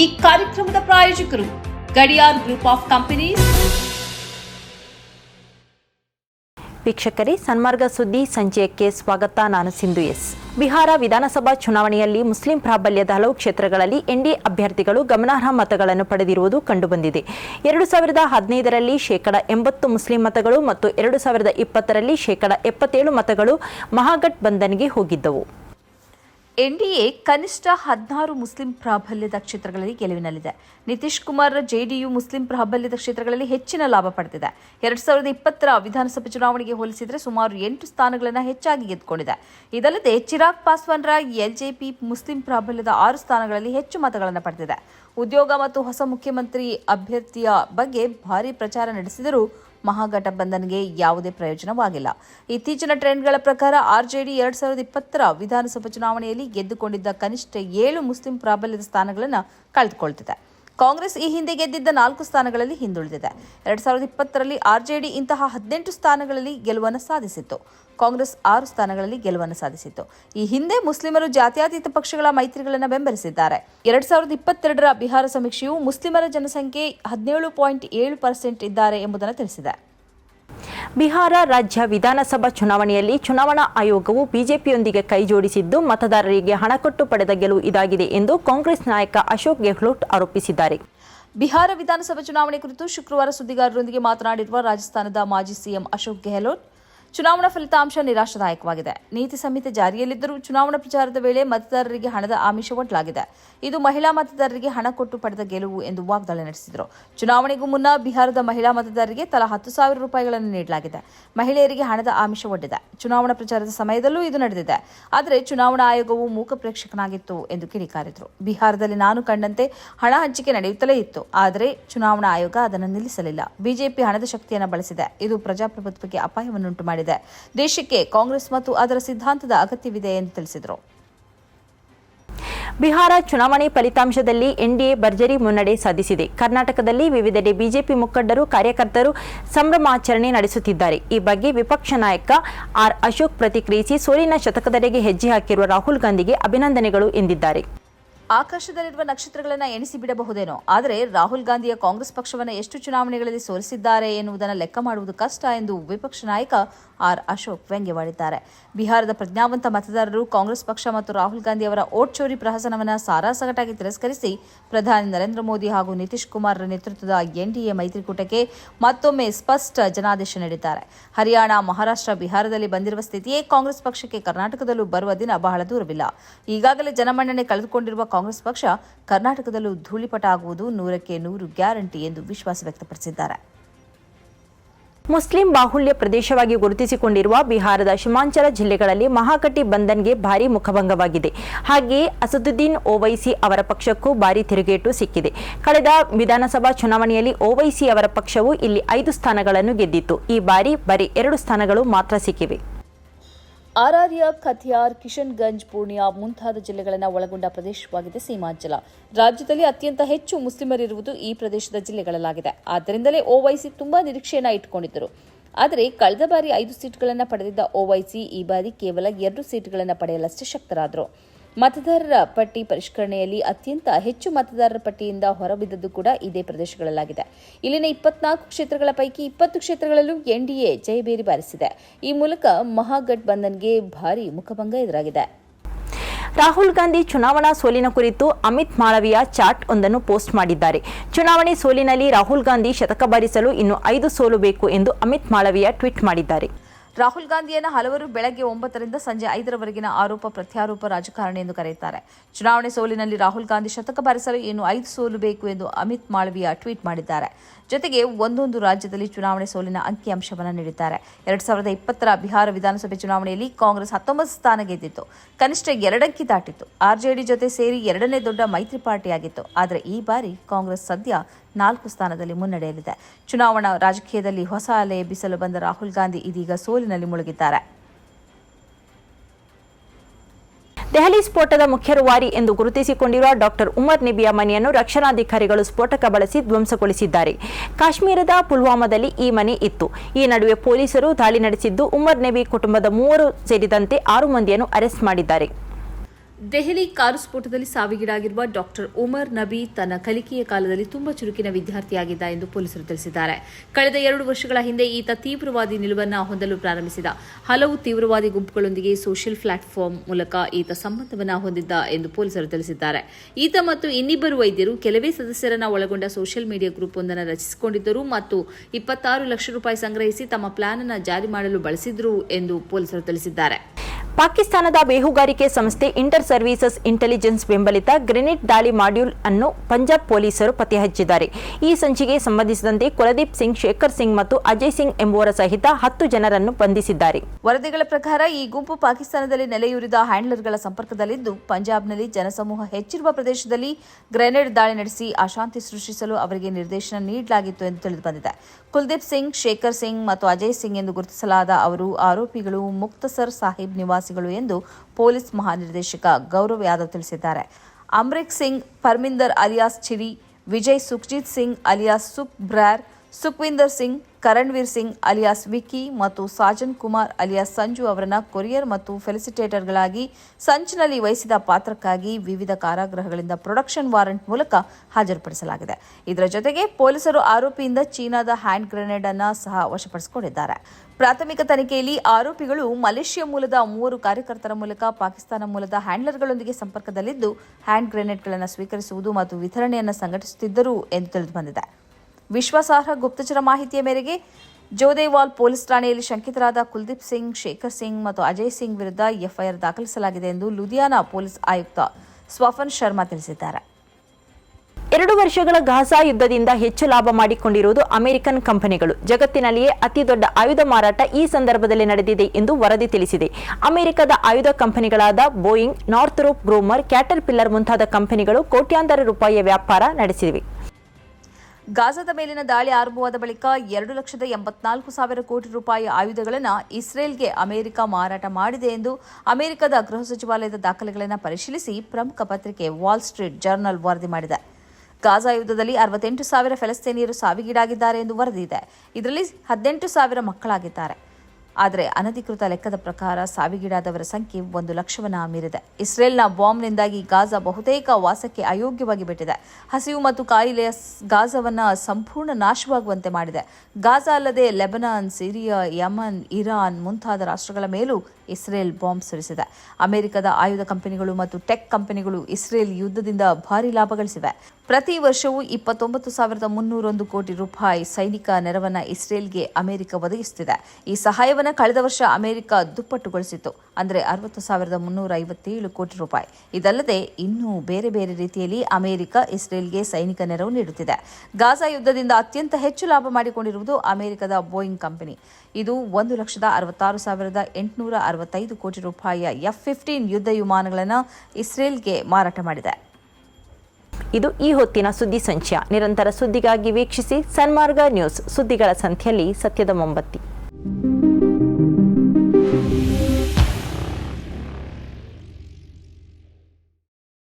ಈ ಕಾರ್ಯಕ್ರಮದ ಪ್ರಾಯೋಜಕರು ಗಡಿಯಾರ್ ಗ್ರೂಪ್ ಆಫ್ ಕಂಪನೀಸ್. ವೀಕ್ಷಕರೇ, ಸನ್ಮಾರ್ಗ ಸುದ್ದಿ ಸಂಜೆಯಕ್ಕೆ ಸ್ವಾಗತ. ನಾನು ಸಿಂಧು ಎಸ್. ಬಿಹಾರ ವಿಧಾನಸಭಾ ಚುನಾವಣೆಯಲ್ಲಿ ಮುಸ್ಲಿಂ ಪ್ರಾಬಲ್ಯದ ಹಲವು ಕ್ಷೇತ್ರಗಳಲ್ಲಿ ಎನ್ಡಿಎ ಅಭ್ಯರ್ಥಿಗಳು ಗಮನಾರ್ಹ ಮತಗಳನ್ನು ಪಡೆದಿರುವುದು ಕಂಡುಬಂದಿದೆ. ಎರಡು ಸಾವಿರದ ಹದಿನೈದರಲ್ಲಿ ಶೇಕಡ ಎಂಬತ್ತು ಮುಸ್ಲಿಂ ಮತಗಳು ಮತ್ತು ಎರಡು ಸಾವಿರದ ಇಪ್ಪತ್ತರಲ್ಲಿ ಶೇಕಡ ಎಪ್ಪತ್ತೇಳು ಮತಗಳು ಮಹಾಗಠಬಂಧನ್ಗೆ ಹೋಗಿದ್ದವು. ಎನ್ಡಿಎ ಕನಿಷ್ಠ ಹದಿನಾರು ಮುಸ್ಲಿಂ ಪ್ರಾಬಲ್ಯದ ಕ್ಷೇತ್ರಗಳಲ್ಲಿ ಗೆಲುವಿನಲ್ಲಿದೆ. ನಿತೀಶ್ ಕುಮಾರ್ ಜೆಡಿಯು ಮುಸ್ಲಿಂ ಪ್ರಾಬಲ್ಯದ ಕ್ಷೇತ್ರಗಳಲ್ಲಿ ಹೆಚ್ಚಿನ ಲಾಭ ಪಡೆದಿದೆ. ಎರಡ್ ಸಾವಿರದ ಇಪ್ಪತ್ತರ ವಿಧಾನಸಭೆ ಚುನಾವಣೆಗೆ ಹೋಲಿಸಿದರೆ ಸುಮಾರು ಎಂಟು ಸ್ಥಾನಗಳನ್ನು ಹೆಚ್ಚಾಗಿ ಗೆದ್ದುಕೊಂಡಿದೆ. ಇದಲ್ಲದೆ ಚಿರಾಗ್ ಪಾಸ್ವಾನ್ರ ಎಲ್ಜೆಪಿ ಮುಸ್ಲಿಂ ಪ್ರಾಬಲ್ಯದ ಆರು ಸ್ಥಾನಗಳಲ್ಲಿ ಹೆಚ್ಚು ಮತಗಳನ್ನು ಪಡೆದಿದೆ. ಉದ್ಯೋಗ ಮತ್ತು ಹೊಸ ಮುಖ್ಯಮಂತ್ರಿ ಅಭ್ಯರ್ಥಿಯ ಬಗ್ಗೆ ಭಾರಿ ಪ್ರಚಾರ ನಡೆಸಿದರೂ ಮಹಾಗಠಬಂಧನ್ಗೆ ಯಾವುದೇ ಪ್ರಯೋಜನವಾಗಿಲ್ಲ. ಇತ್ತೀಚಿನ ಟ್ರೆಂಡ್ಗಳ ಪ್ರಕಾರ ಆರ್ಜೆಡಿ ಎರಡ್ ಸಾವಿರದ ಇಪ್ಪತ್ತರ ವಿಧಾನಸಭಾ ಚುನಾವಣೆಯಲ್ಲಿ ಗೆದ್ದುಕೊಂಡಿದ್ದ ಕನಿಷ್ಠ ಏಳು ಮುಸ್ಲಿಂ ಪ್ರಾಬಲ್ಯದ ಸ್ಥಾನಗಳನ್ನು ಕಳೆದುಕೊಳ್ತಿದೆ. ಕಾಂಗ್ರೆಸ್ ಈ ಹಿಂದೆ ಗೆದ್ದಿದ್ದ ನಾಲ್ಕು ಸ್ಥಾನಗಳಲ್ಲಿ ಹಿಂದುಳಿದಿದೆ. ಎರಡ್ ಸಾವಿರದ ಇಪ್ಪತ್ತರಲ್ಲಿ ಆರ್ಜೆಡಿ ಇಂತಹ ಹದಿನೆಂಟು ಸ್ಥಾನಗಳಲ್ಲಿ ಗೆಲುವನ್ನು ಸಾಧಿಸಿತ್ತು. ಕಾಂಗ್ರೆಸ್ ಆರು ಸ್ಥಾನಗಳಲ್ಲಿ ಗೆಲುವನ್ನು ಸಾಧಿಸಿತ್ತು. ಈ ಹಿಂದೆ ಮುಸ್ಲಿಮರು ಜಾತ್ಯತೀತ ಪಕ್ಷಗಳ ಮೈತ್ರಿಗಳನ್ನು ಬೆಂಬಲಿಸಿದ್ದಾರೆ. ಎರಡ್ ಸಾವಿರದ ಇಪ್ಪತ್ತೆರಡರ ಬಿಹಾರ ಸಮೀಕ್ಷೆಯು ಮುಸ್ಲಿಮರ ಜನಸಂಖ್ಯೆ ಹದಿನೇಳು ಪಾಯಿಂಟ್ ಏಳು ಪರ್ಸೆಂಟ್ ಇದ್ದಾರೆ ಎಂಬುದನ್ನು ತಿಳಿಸಿದೆ. ಬಿಹಾರ ರಾಜ್ಯ ವಿಧಾನಸಭಾ ಚುನಾವಣೆಯಲ್ಲಿ ಚುನಾವಣಾ ಆಯೋಗವು ಬಿಜೆಪಿಯೊಂದಿಗೆ ಕೈಜೋಡಿಸಿದ್ದು ಮತದಾರರಿಗೆ ಹಣ ಕೊಟ್ಟು ಪಡೆದ ಗೆಲುವು ಇದಾಗಿದೆ ಎಂದು ಕಾಂಗ್ರೆಸ್ ನಾಯಕ ಅಶೋಕ್ ಗೆಹ್ಲೋಟ್ ಆರೋಪಿಸಿದ್ದಾರೆ. ಬಿಹಾರ ವಿಧಾನಸಭಾ ಚುನಾವಣೆ ಕುರಿತು ಶುಕ್ರವಾರ ಸುದ್ದಿಗಾರರೊಂದಿಗೆ ಮಾತನಾಡಿರುವ ರಾಜಸ್ಥಾನದ ಮಾಜಿ ಸಿಎಂ ಅಶೋಕ್ ಗೆಹ್ಲೋಟ್ ಚುನಾವಣಾ ಫಲಿತಾಂಶ ನಿರಾಶಾದಾಯಕವಾಗಿದೆ. ನೀತಿ ಸಂಹಿತೆ ಜಾರಿಯಲ್ಲಿದ್ದರೂ ಚುನಾವಣಾ ಪ್ರಚಾರದ ವೇಳೆ ಮತದಾರರಿಗೆ ಹಣದ ಆಮಿಷ ಒಡ್ಡಲಾಗಿದೆ ಇದು ಮಹಿಳಾ ಮತದಾರರಿಗೆ ಹಣ ಕೊಟ್ಟು ಪಡೆದ ಗೆಲುವು ಎಂದು ವಾಗ್ದಾಳಿ ನಡೆಸಿದರು. ಚುನಾವಣೆಗೂ ಮುನ್ನ ಬಿಹಾರದ ಮಹಿಳಾ ಮತದಾರರಿಗೆ ತಲಾ ಹತ್ತು ಸಾವಿರ ರೂಪಾಯಿಗಳನ್ನು ನೀಡಲಾಗಿದೆ. ಮಹಿಳೆಯರಿಗೆ ಹಣದ ಆಮಿಷ ಒಡ್ಡಿದೆ. ಚುನಾವಣಾ ಪ್ರಚಾರದ ಸಮಯದಲ್ಲೂ ಇದು ನಡೆದಿದೆ. ಆದರೆ ಚುನಾವಣಾ ಆಯೋಗವು ಮೂಕ ಪ್ರೇಕ್ಷಕನಾಗಿತ್ತು ಎಂದು ಕಿಡಿಕಾರಿದರು. ಬಿಹಾರದಲ್ಲಿ ನಾನು ಕಂಡಂತೆ ಹಣ ಹಂಚಿಕೆ ನಡೆಯುತ್ತಲೇ ಇತ್ತು. ಆದರೆ ಚುನಾವಣಾ ಆಯೋಗ ಅದನ್ನು ನಿಲ್ಲಿಸಲಿಲ್ಲ. ಬಿಜೆಪಿ ಹಣದ ಶಕ್ತಿಯನ್ನು ಬಳಸಿದೆ. ಇದು ಪ್ರಜಾಪ್ರಭುತ್ವಕ್ಕೆ ಅಪಾಯವನ್ನುಂಟು ಮಾಡಿದೆ. ದೇಶಕ್ಕೆ ಕಾಂಗ್ರೆಸ್ ಮತ್ತು ಅದರ ಸಿದ್ಧಾಂತದ ಅಗತ್ಯವಿದೆ ಎಂದು ತಿಳಿಸಿದರು. ಬಿಹಾರ ಚುನಾವಣೆ ಫಲಿತಾಂಶದಲ್ಲಿ ಎನ್ಡಿಎ ಭರ್ಜರಿ ಮುನ್ನಡೆ ಸಾಧಿಸಿದೆ. ಕರ್ನಾಟಕದಲ್ಲಿ ವಿವಿಧೆಡೆ ಬಿಜೆಪಿ ಮುಖಂಡರು ಕಾರ್ಯಕರ್ತರು ಸಂಭ್ರಮಾಚರಣೆ ನಡೆಸುತ್ತಿದ್ದಾರೆ. ಈ ಬಗ್ಗೆ ವಿಪಕ್ಷ ನಾಯಕ ಆರ್. ಅಶೋಕ್ ಪ್ರತಿಕ್ರಿಯಿಸಿ ಸೋಲಿನ ಶತಕದೆಡೆಗೆ ಹೆಜ್ಜೆ ಹಾಕಿರುವ ರಾಹುಲ್ ಗಾಂಧಿಗೆ ಅಭಿನಂದನೆಗಳು ಎಂದಿದ್ದಾರೆ. ಆಕಾಶದಲ್ಲಿರುವ ನಕ್ಷತ್ರಗಳನ್ನು ಎಣಿಸಿ ಬಿಡಬಹುದೇನೋ. ಆದರೆ ರಾಹುಲ್ ಗಾಂಧಿಯ ಕಾಂಗ್ರೆಸ್ ಪಕ್ಷವನ್ನು ಎಷ್ಟು ಚುನಾವಣೆಗಳಲ್ಲಿ ಸೋಲಿಸಿದ್ದಾರೆ ಎನ್ನುವುದನ್ನು ಲೆಕ್ಕ ಮಾಡುವುದು ಕಷ್ಟ ಎಂದು ವಿಪಕ್ಷ ನಾಯಕ ಆರ್ ಅಶೋಕ್ ವ್ಯಂಗ್ಯವಾಡಿದ್ದಾರೆ. ಬಿಹಾರದ ಪ್ರಜ್ಞಾವಂತ ಮತದಾರರು ಕಾಂಗ್ರೆಸ್ ಪಕ್ಷ ಮತ್ತು ರಾಹುಲ್ ಗಾಂಧಿ ಅವರ ಓಟ್ ಚೋರಿ ಪ್ರಹಸನವನ್ನು ಸಾರಾಸಗಟಾಗಿ ತಿರಸ್ಕರಿಸಿ ಪ್ರಧಾನಿ ನರೇಂದ್ರ ಮೋದಿ ಹಾಗೂ ನಿತೀಶ್ ಕುಮಾರ್ ನೇತೃತ್ವದ ಎನ್ಡಿಎ ಮೈತ್ರಿಕೂಟಕ್ಕೆ ಮತ್ತೊಮ್ಮೆ ಸ್ಪಷ್ಟ ಜನಾದೇಶ ನೀಡಿದ್ದಾರೆ. ಹರಿಯಾಣ, ಮಹಾರಾಷ್ಟ್ರ, ಬಿಹಾರದಲ್ಲಿ ಬಂದಿರುವ ಸ್ಥಿತಿಯೇ ಕಾಂಗ್ರೆಸ್ ಪಕ್ಷಕ್ಕೆ ಕರ್ನಾಟಕದಲ್ಲೂ ಬರುವ ದಿನ ಬಹಳ ದೂರವಿಲ್ಲ. ಈಗಾಗಲೇ ಜನಮನ್ನಣೆ ಕಳೆದುಕೊಂಡಿರುವ ಕಾಂಗ್ರೆಸ್ ಪಕ್ಷ ಕರ್ನಾಟಕದಲ್ಲೂ ಧೂಳಿಪಟ ಆಗುವುದು ನೂರಕ್ಕೆ ನೂರು ಗ್ಯಾರಂಟಿ ಎಂದು ವಿಶ್ವಾಸ ವ್ಯಕ್ತಪಡಿಸಿದ್ದಾರೆ. ಮುಸ್ಲಿಂ ಬಾಹುಳ್ಯ ಪ್ರದೇಶವಾಗಿ ಗುರುತಿಸಿಕೊಂಡಿರುವ ಬಿಹಾರದ ಶಿಮಾಂಚಲ ಜಿಲ್ಲೆಗಳಲ್ಲಿ ಮಹಾಕಟ್ಟಿ ಬಂಧನ್ಗೆ ಭಾರಿ ಮುಖಭಂಗವಾಗಿದೆ. ಹಾಗೆಯೇ ಅಸದುದ್ದೀನ್ ಓವೈಸಿ ಅವರ ಪಕ್ಷಕ್ಕೂ ಭಾರಿ ತಿರುಗೇಟು ಸಿಕ್ಕಿದೆ. ಕಳೆದ ವಿಧಾನಸಭಾ ಚುನಾವಣೆಯಲ್ಲಿ ಓವೈಸಿ ಅವರ ಪಕ್ಷವು ಇಲ್ಲಿ ಐದು ಸ್ಥಾನಗಳನ್ನು ಗೆದ್ದಿತ್ತು. ಈ ಬಾರಿ ಬರೀ ಎರಡು ಸ್ಥಾನಗಳು ಮಾತ್ರ ಸಿಕ್ಕಿವೆ. ಆರಾರ್ಯ ಕಥಿಯಾರ್, ಕಿಶನ್ಗಂಜ್, ಪೂರ್ಣಿಯಾ ಮುಂತಾದ ಜಿಲ್ಲೆಗಳನ್ನು ಒಳಗೊಂಡ ಪ್ರದೇಶವಾಗಿದೆ ಸೀಮಾಂಚಲ. ರಾಜ್ಯದಲ್ಲಿ ಅತ್ಯಂತ ಹೆಚ್ಚು ಮುಸ್ಲಿಮರಿರುವುದು ಈ ಪ್ರದೇಶದ ಜಿಲ್ಲೆಗಳಲ್ಲಾಗಿದೆ. ಆದ್ದರಿಂದಲೇ ಓವೈಸಿ ತುಂಬಾ ನಿರೀಕ್ಷೆಯನ್ನು ಇಟ್ಟುಕೊಂಡಿದ್ದರು ಆದರೆ ಕಳೆದ ಬಾರಿ ಐದು ಸೀಟ್ಗಳನ್ನು ಪಡೆದಿದ್ದ ಓವೈಸಿ ಈ ಬಾರಿ ಕೇವಲ ಎರಡು ಸೀಟ್ಗಳನ್ನು ಪಡೆಯಲಷ್ಟೇ ಶಕ್ತರಾದರು. ಮತದಾರರ ಪಟ್ಟಿ ಪರಿಷ್ಕರಣೆಯಲ್ಲಿ ಅತ್ಯಂತ ಹೆಚ್ಚು ಮತದಾರರ ಪಟ್ಟಿಯಿಂದ ಹೊರಬಿದ್ದದ್ದು ಕೂಡ ಇದೇ ಪ್ರದೇಶಗಳಲ್ಲಾಗಿದೆ. ಇಲ್ಲಿನ ಇಪ್ಪತ್ನಾಲ್ಕು ಕ್ಷೇತ್ರಗಳ ಪೈಕಿ ಇಪ್ಪತ್ತು ಕ್ಷೇತ್ರಗಳಲ್ಲೂ ಎನ್ಡಿಎ ಜಯಬೇರಿ ಬಾರಿಸಿದೆ. ಈ ಮೂಲಕ ಮಹಾಗಠಬಂಧನ್ಗೆ ಭಾರಿ ಮುಖಭಂಗ ಎದುರಾಗಿದೆ. ರಾಹುಲ್ ಗಾಂಧಿ ಚುನಾವಣಾ ಸೋಲಿನ ಕುರಿತು ಅಮಿತ್ ಮಾಳವಿಯ ಚಾಟ್ ಒಂದನ್ನು ಪೋಸ್ಟ್ ಮಾಡಿದ್ದಾರೆ. ಚುನಾವಣೆ ಸೋಲಿನಲ್ಲಿ ರಾಹುಲ್ ಗಾಂಧಿ ಶತಕ ಬಾರಿಸಲು ಇನ್ನು ಐದು ಸೋಲು ಬೇಕು ಎಂದು ಅಮಿತ್ ಮಾಳವಿಯ ಟ್ವೀಟ್ ಮಾಡಿದ್ದಾರೆ. ರಾಹುಲ್ ಗಾಂಧಿಯನ್ನು ಹಲವರು ಬೆಳಗ್ಗೆ ಒಂಬತ್ತರಿಂದ ಸಂಜೆ ಐದರವರೆಗಿನ ಆರೋಪ ಪ್ರತ್ಯಾರೋಪ ರಾಜಕಾರಣ ಎಂದು ಕರೆಯುತ್ತಾರೆ. ಚುನಾವಣೆ ಸೋಲಿನಲ್ಲಿ ರಾಹುಲ್ ಗಾಂಧಿ ಶತಕ ಬಾರಿಸಲು ಇನ್ನು ಐದು ಸೋಲು ಬೇಕು ಎಂದು ಅಮಿತ್ ಮಾಳವಿಯ ಟ್ವೀಟ್ ಮಾಡಿದ್ದಾರೆ. ಜೊತೆಗೆ ಒಂದೊಂದು ರಾಜ್ಯದಲ್ಲಿ ಚುನಾವಣೆ ಸೋಲಿನ ಅಂಕಿಅಂಶವನ್ನು ನೀಡಿದ್ದಾರೆ. ಎರಡ್ ಸಾವಿರದ ಇಪ್ಪತ್ತರ ಬಿಹಾರ ವಿಧಾನಸಭೆ ಚುನಾವಣೆಯಲ್ಲಿ ಕಾಂಗ್ರೆಸ್ ಹತ್ತೊಂಬತ್ತು ಸ್ಥಾನ ಗೆದ್ದಿತ್ತು. ಕನಿಷ್ಠ ಎರಡಂಕಿ ದಾಟಿತ್ತು. ಆರ್ಜೆಡಿ ಜೊತೆ ಸೇರಿ ಎರಡನೇ ದೊಡ್ಡ ಮೈತ್ರಿ ಪಾರ್ಟಿಯಾಗಿತ್ತು. ಆದರೆ ಈ ಬಾರಿ ಕಾಂಗ್ರೆಸ್ ಸದ್ಯ ನಾಲ್ಕು ಸ್ಥಾನದಲ್ಲಿ ಮುನ್ನಡೆಯಲಿದೆ ಚುನಾವಣಾ ರಾಜಕೀಯದಲ್ಲಿ ಹೊಸ ಅಲೆ ಬಿಸಲು ಬಂದ ರಾಹುಲ್ ಗಾಂಧಿ ಇದೀಗ ಸೋಲಿನಲ್ಲಿ ಮುಳುಗಿದ್ದಾರೆ. ದೆಹಲಿ ಸ್ಫೋಟದ ಮುಖ್ಯ ರೂವಾರಿ ಎಂದು ಗುರುತಿಸಿಕೊಂಡಿರುವ ಡಾಕ್ಟರ್ ಉಮರ್ ನಿಬಿಯ ಮನೆಯನ್ನು ರಕ್ಷಣಾಧಿಕಾರಿಗಳು ಸ್ಫೋಟಕ ಬಳಸಿ ಧ್ವಂಸಗೊಳಿಸಿದ್ದಾರೆ. ಕಾಶ್ಮೀರದ ಪುಲ್ವಾಮಾದಲ್ಲಿ ಈ ಮನೆ ಇತ್ತು. ಈ ನಡುವೆ ಪೊಲೀಸರು ದಾಳಿ ನಡೆಸಿದ್ದು ಉಮರ್ ನಬಿ ಕುಟುಂಬದ ಮೂವರು ಸೇರಿದಂತೆ ಆರು ಮಂದಿಯನ್ನು ಅರೆಸ್ಟ್ ಮಾಡಿದ್ದಾರೆ. ದೆಹಲಿ ಕಾರು ಸ್ಫೋಟದಲ್ಲಿ ಸಾವಿಗೀಡಾಗಿರುವ ಡಾಕ್ಟರ್ ಉಮರ್ ನಬಿ ತನ್ನ ಕಲಿಕೆಯ ಕಾಲದಲ್ಲಿ ತುಂಬಾ ಚುರುಕಿನ ವಿದ್ಯಾರ್ಥಿಯಾಗಿದ್ದ ಎಂದು ಪೊಲೀಸರು ತಿಳಿಸಿದ್ದಾರೆ. ಕಳೆದ ಎರಡು ವರ್ಷಗಳ ಹಿಂದೆ ಈತ ತೀವ್ರವಾದಿ ನಿಲುವನ್ನು ಹೊಂದಲು ಪ್ರಾರಂಭಿಸಿದ. ಹಲವು ತೀವ್ರವಾದಿ ಗುಂಪುಗಳೊಂದಿಗೆ ಸೋಷಿಯಲ್ ಪ್ಲಾಟ್ಫಾರ್ಮ್ ಮೂಲಕ ಈತ ಸಂಬಂಧವನ್ನು ಹೊಂದಿದ್ದ ಎಂದು ಪೊಲೀಸರು ತಿಳಿಸಿದ್ದಾರೆ. ಈತ ಮತ್ತು ಇನ್ನಿಬ್ಬರು ವೈದ್ಯರು ಕೆಲವೇ ಸದಸ್ಯರನ್ನು ಒಳಗೊಂಡ ಸೋಷಿಯಲ್ ಮೀಡಿಯಾ ಗ್ರೂಪ್ ಒಂದನ್ನು ರಚಿಸಿಕೊಂಡಿದ್ದರು ಮತ್ತು ಇಪ್ಪತ್ತಾರು ಲಕ್ಷ ರೂಪಾಯಿ ಸಂಗ್ರಹಿಸಿ ತಮ್ಮ ಪ್ಲಾನ್ ಅನ್ನು ಜಾರಿ ಮಾಡಲು ಬಳಸಿದ್ರು ಎಂದು ಪೊಲೀಸರು ತಿಳಿಸಿದ್ದಾರೆ. ಪಾಕಿಸ್ತಾನದ ಬೇಹುಗಾರಿಕೆ ಸಂಸ್ಥೆ ಇಂಟರ್ ಸರ್ವೀಸಸ್ ಇಂಟೆಲಿಜೆನ್ಸ್ ಬೆಂಬಲಿತ ಗ್ರೆನೇಡ್ ದಾಳಿ ಮಾಡ್ಯೂಲ್ ಅನ್ನು ಪಂಜಾಬ್ ಪೊಲೀಸರು ಪತ್ತೆ ಹಚ್ಚಿದ್ದಾರೆ ಈ ಸಂಚಿಗೆ ಸಂಬಂಧಿಸಿದಂತೆ ಕುಲದೀಪ್ ಸಿಂಗ್, ಶೇಖರ್ ಸಿಂಗ್ ಮತ್ತು ಅಜಯ್ ಸಿಂಗ್ ಎಂಬುವರ ಸಹಿತ ಹತ್ತು ಜನರನ್ನು ಬಂಧಿಸಿದ್ದಾರೆ. ವರದಿಗಳ ಪ್ರಕಾರ ಈ ಗುಂಪು ಪಾಕಿಸ್ತಾನದಲ್ಲಿ ನೆಲೆಯೂರಿದ ಹ್ಯಾಂಡ್ಲರ್ಗಳ ಸಂಪರ್ಕದಲ್ಲಿದ್ದು, ಪಂಜಾಬ್ನಲ್ಲಿ ಜನಸಮೂಹ ಹೆಚ್ಚಿರುವ ಪ್ರದೇಶದಲ್ಲಿ ಗ್ರೆನೇಡ್ ದಾಳಿ ನಡೆಸಿ ಅಶಾಂತಿ ಸೃಷ್ಟಿಸಲು ಅವರಿಗೆ ನಿರ್ದೇಶನ ನೀಡಲಾಗಿತ್ತು ಎಂದು ತಿಳಿದುಬಂದಿದೆ. ಕುಲ್ದೀಪ್ ಸಿಂಗ್, ಶೇಖರ್ ಸಿಂಗ್ ಮತ್ತು ಅಜಯ್ ಸಿಂಗ್ ಎಂದು ಗುರುತಿಸಲಾದ ಅವರು ಆರೋಪಿಗಳು ಮುಕ್ತಸರ್ ಸಾಹಿಬ್ ನಿವಾಸಿಗಳು ಎಂದು ಪೊಲೀಸ್ ಮಹಾನಿರ್ದೇಶಕ ಗೌರವ್ ಯಾದವ್ ತಿಳಿಸಿದ್ದಾರೆ. Amrik Singh, Parminder alias Chiri, Vijay Sukhjit Singh, alias Sukh Brar, Sukhwinder Singh Karanveer Singh alias Vicky ಮತ್ತು ಸಾಜನ್ ಕುಮಾರ್ ಅಲಿಯಾಸ್ ಸಂಜು ಅವರನ್ನ ಕೊರಿಯರ್ ಮತ್ತು ಫೆಲಿಸಿಟೇಟರ್ಗಳಾಗಿ ಸಂಚಿನಲ್ಲಿ ವಹಿಸಿದ ಪಾತ್ರಕ್ಕಾಗಿ ವಿವಿಧ ಕಾರಾಗೃಹಗಳಿಂದ ಪ್ರೊಡಕ್ಷನ್ ವಾರಂಟ್ ಮೂಲಕ ಹಾಜರುಪಡಿಸಲಾಗಿದೆ. ಇದರ ಜೊತೆಗೆ ಪೊಲೀಸರು ಆರೋಪಿಯಿಂದ ಚೀನಾದ ಹ್ಯಾಂಡ್ ಗ್ರೆನೇಡ್ ಅನ್ನು ಸಹ ವಶಪಡಿಸಿಕೊಂಡಿದ್ದಾರೆ. ಪ್ರಾಥಮಿಕ ತನಿಖೆಯಲ್ಲಿ ಆರೋಪಿಗಳು ಮಲೇಷ್ಯಾ ಮೂಲದ ಮೂವರು ಕಾರ್ಯಕರ್ತರ ಮೂಲಕ ಪಾಕಿಸ್ತಾನ ಮೂಲದ ಹ್ಯಾಂಡ್ಲರ್ಗಳೊಂದಿಗೆ ಸಂಪರ್ಕದಲ್ಲಿದ್ದು, ಹ್ಯಾಂಡ್ ಗ್ರೆನೇಡ್ಗಳನ್ನು ಸ್ವೀಕರಿಸುವುದು ಮತ್ತು ವಿತರಣೆಯನ್ನು ಸಂಘಟಿಸುತ್ತಿದ್ದರು ಎಂದು ತಿಳಿದುಬಂದಿದೆ ವಿಶ್ವಾಸಾರ್ಹ ಗುಪ್ತಚರ ಮಾಹಿತಿಯ ಮೇರೆಗೆ ಜೋದೇವಾಲ್ ಪೊಲೀಸ್ ಠಾಣೆಯಲ್ಲಿ ಶಂಕಿತರಾದ ಕುಲ್ದೀಪ್ ಸಿಂಗ್, ಶೇಖರ್ ಸಿಂಗ್ ಮತ್ತು ಅಜಯ್ ಸಿಂಗ್ ವಿರುದ್ಧ ಎಫ್ಐಆರ್ ದಾಖಲಿಸಲಾಗಿದೆ ಎಂದು ಲುಧಿಯಾನಾ ಪೊಲೀಸ್ ಆಯುಕ್ತ ಸ್ವಫನ್ ಶರ್ಮಾ ತಿಳಿಸಿದ್ದಾರೆ. ಎರಡು ವರ್ಷಗಳ ಗಾಜಾ ಯುದ್ಧದಿಂದ ಹೆಚ್ಚು ಲಾಭ ಮಾಡಿಕೊಂಡಿರುವುದು ಅಮೆರಿಕನ್ ಕಂಪನಿಗಳು. ಜಗತ್ತಿನಲ್ಲಿಯೇ ಅತಿದೊಡ್ಡ ಆಯುಧ ಮಾರಾಟ ಈ ಸಂದರ್ಭದಲ್ಲಿ ನಡೆದಿದೆ ಎಂದು ವರದಿ ತಿಳಿಸಿದೆ. ಅಮೆರಿಕದ ಆಯುಧ ಕಂಪನಿಗಳಾದ Boeing Northrop Grumman Caterpillar ಮುಂತಾದ ಕಂಪನಿಗಳು ಕೋಟ್ಯಾಂತರ ರೂಪಾಯಿಯ ವ್ಯಾಪಾರ ನಡೆಸಿವೆ. ಗಾಜಾದ ಮೇಲಿನ ದಾಳಿ ಆರಂಭವಾದ ಬಳಿಕ ಎರಡು ಲಕ್ಷದ ಎಂಬತ್ನಾಲ್ಕು ಸಾವಿರ ಕೋಟಿ ರೂಪಾಯಿ ಆಯುಧಗಳನ್ನು ಇಸ್ರೇಲ್ಗೆ ಅಮೆರಿಕ ಮಾರಾಟ ಮಾಡಿದೆ ಎಂದು ಅಮೆರಿಕದ ಗೃಹ ಸಚಿವಾಲಯದ ದಾಖಲೆಗಳನ್ನು ಪರಿಶೀಲಿಸಿ ಪ್ರಮುಖ ಪತ್ರಿಕೆ ವಾಲ್ ಸ್ಟ್ರೀಟ್ ಜರ್ನಲ್ ವರದಿ ಮಾಡಿದೆ. ಗಾಜಾ ಯುದ್ಧದಲ್ಲಿ ಅರವತ್ತೆಂಟು ಸಾವಿರ ಫೆಲಸ್ತೀನಿಯರು ಸಾವಿಗೀಡಾಗಿದ್ದಾರೆ ಎಂದು ವರದಿಯಿದೆ ಇದರಲ್ಲಿ ಹದಿನೆಂಟು ಸಾವಿರ ಮಕ್ಕಳಾಗಿದ್ದಾರೆ. ಆದರೆ ಅನಧಿಕೃತ ಲೆಕ್ಕದ ಪ್ರಕಾರ ಸಾವಿಗೀಡಾದವರ ಸಂಖ್ಯೆ ಒಂದು ಲಕ್ಷವನ್ನ ಮೀರಿದೆ. ಇಸ್ರೇಲ್ನ ಬಾಂಬ್ನಿಂದಾಗಿ ಗಾಜಾ ಬಹುತೇಕ ವಾಸಕ್ಕೆ ಅಯೋಗ್ಯವಾಗಿ ಬಿಟ್ಟಿದೆ. ಹಸಿವು ಮತ್ತು ಕಾಯಿಲೆಯ ಗಾಜಾವನ್ನ ಸಂಪೂರ್ಣ ನಾಶವಾಗುವಂತೆ ಮಾಡಿದೆ. ಗಾಜಾ ಅಲ್ಲದೆ ಲೆಬನಾನ್, ಸಿರಿಯಾ, ಯಮನ್, ಇರಾನ್ ಮುಂತಾದ ರಾಷ್ಟ್ರಗಳ ಮೇಲೂ ಇಸ್ರೇಲ್ ಬಾಂಬ್ ಸುರಿಸಿದೆ. ಅಮೆರಿಕದ ಆಯುಧ ಕಂಪನಿಗಳು ಮತ್ತು ಟೆಕ್ ಕಂಪನಿಗಳು ಇಸ್ರೇಲ್ ಯುದ್ಧದಿಂದ ಭಾರಿ ಲಾಭ ಗಳಿಸಿವೆ. ಪ್ರತಿ ವರ್ಷವೂ ಇಪ್ಪತ್ತೊಂಬತ್ತು ಸಾವಿರದ ಮುನ್ನೂರೊಂದು ಕೋಟಿ ರೂಪಾಯಿ ಸೈನಿಕ ನೆರವನ್ನು ಇಸ್ರೇಲ್ಗೆ ಅಮೆರಿಕ ಒದಗಿಸುತ್ತಿದೆ. ಈ ಸಹಾಯವನ್ನು ಕಳೆದ ವರ್ಷ ಅಮೆರಿಕ ದುಪ್ಪಟ್ಟುಗೊಳಿಸಿತ್ತು. ಅಂದರೆ ಅರವತ್ತು ಸಾವಿರದ ಮುನ್ನೂರ ಐವತ್ತೇಳು ಕೋಟಿ ರೂಪಾಯಿ. ಇದಲ್ಲದೆ ಇನ್ನೂ ಬೇರೆ ಬೇರೆ ರೀತಿಯಲ್ಲಿ ಅಮೆರಿಕ ಇಸ್ರೇಲ್ಗೆ ಸೈನಿಕ ನೆರವು ನೀಡುತ್ತಿದೆ. ಗಾಜಾ ಯುದ್ಧದಿಂದ ಅತ್ಯಂತ ಹೆಚ್ಚು ಲಾಭ ಮಾಡಿಕೊಂಡಿರುವುದು ಅಮೆರಿಕದ ಬೋಯಿಂಗ್ ಕಂಪನಿ. ಇದು ಒಂದು ಲಕ್ಷದ ಅರವತ್ತಾರು ಸಾವಿರದ ಎಂಟುನೂರ ಅರವತ್ತೈದು ಕೋಟಿ ರೂಪಾಯಿಯ ಎಫ್ ಫಿಫ್ಟೀನ್ ಯುದ್ಧ ವಿಮಾನಗಳನ್ನು ಇಸ್ರೇಲ್ಗೆ ಮಾರಾಟ ಮಾಡಿದೆ. ಇದು ಈ ಹೊತ್ತಿನ ಸುದ್ದಿ ಸಂಚಯ. ನಿರಂತರ ಸುದ್ದಿಗಾಗಿ ವೀಕ್ಷಿಸಿ ಸನ್ಮಾರ್ಗ ನ್ಯೂಸ್ ಸುದ್ದಿಗಳ ಸಂಖ್ಯೆಯಲ್ಲಿ ಸತ್ಯದ ಮೊಂಬತ್ತಿ